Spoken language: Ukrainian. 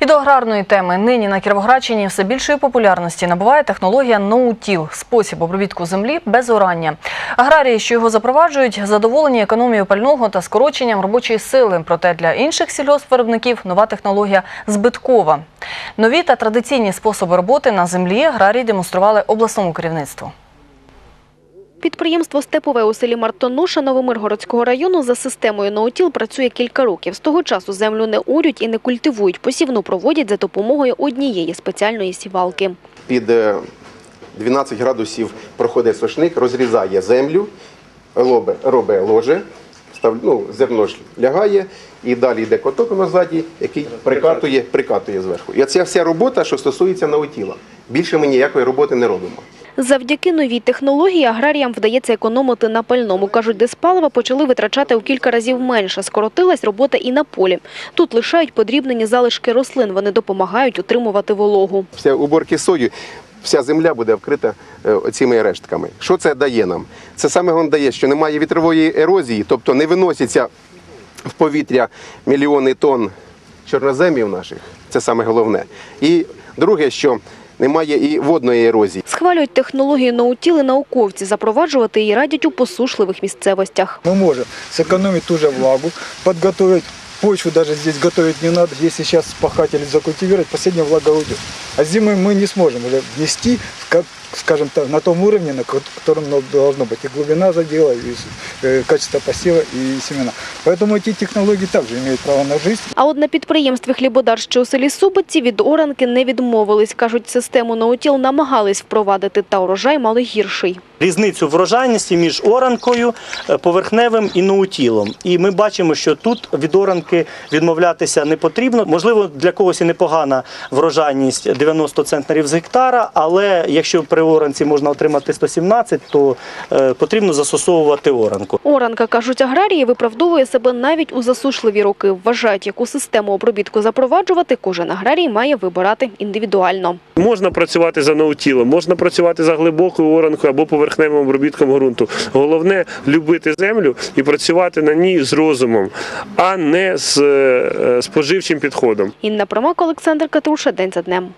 І до аграрної теми нині на Кіровоградщині все більшої популярності набуває технологія ноутіл – спосіб обробітку землі без орання. Аграрії, що його запроваджують, задоволені економією пального та скороченням робочої сили. Проте для інших сільгоспвиробників нова технологія збиткова. Нові та традиційні способи роботи на землі аграрії демонстрували обласному керівництву. Підприємство «Степове» у селі Мартонуша Новомиргородського району за системою ноутіл працює кілька років. З того часу землю не урють і не культивують. Посівну проводять за допомогою однієї спеціальної сівалки. під е, 12 градусів проходить сошник, розрізає землю, робить, ложе, ну, зерно ж лягає, і далі йде коток назаді, який прикатує, прикатує зверху. І це вся робота, що стосується наутіла. Більше ми ніякої роботи не робимо. Завдяки новій технології аграріям вдається економити на пальному. Кажуть, диспалива почали витрачати у кілька разів менше. Скоротилась робота і на полі. Тут лишають подрібнені залишки рослин. Вони допомагають утримувати вологу. Після уборки сою вся земля буде вкрита е, оціми рештками. Що це дає нам? Це саме головне дає, що немає вітрової ерозії, тобто не виносяться в повітря мільйони тонн чорноземів наших. Це саме головне. І друге, що немає і водної ерозії. Схвалюють технологію ноутіл і науковці. Запроваджувати її радять у посушливих місцевостях. Мы можем сэкономить ту же влагу, подготовить почву, даже здесь готовить не надо. Если сейчас пахать или закультивировать, последняя влага уйдет. А зимой мы не сможем уже внести, как, скажем так, на том уровне, на ко- котором оно должно быть. И глубина задела, и э, качество посева, и семена. Поэтому эти технологии также имеют право на жизнь. А от на підприємстві «Хлібодар», що у селі Субиці, від оранки не відмовились. Кажуть, систему ноутіл намагались впровадити, та урожай мали гірший. різницю врожайності між оранкою, е, поверхневим і ноутілом. І ми бачимо, що тут від оранки відмовлятися не потрібно. Можливо, для когось і непогана врожайність 90 центнерів з гектара, але якщо при оранці можна отримати 117, то е, потрібно застосовувати оранку. Оранка, кажуть аграрії, виправдовує себе навіть у засушливі роки. Вважають, яку систему обробітку запроваджувати, кожен аграрій має вибирати індивідуально. Можна працювати за ноутілом, можна працювати за глибокою оранкою або поверхневим обробітком ґрунту. Головне любити землю і працювати на ній з розумом, а не з е, споживчим підходом. Інна Промак, Олександр Катруша. День за днем.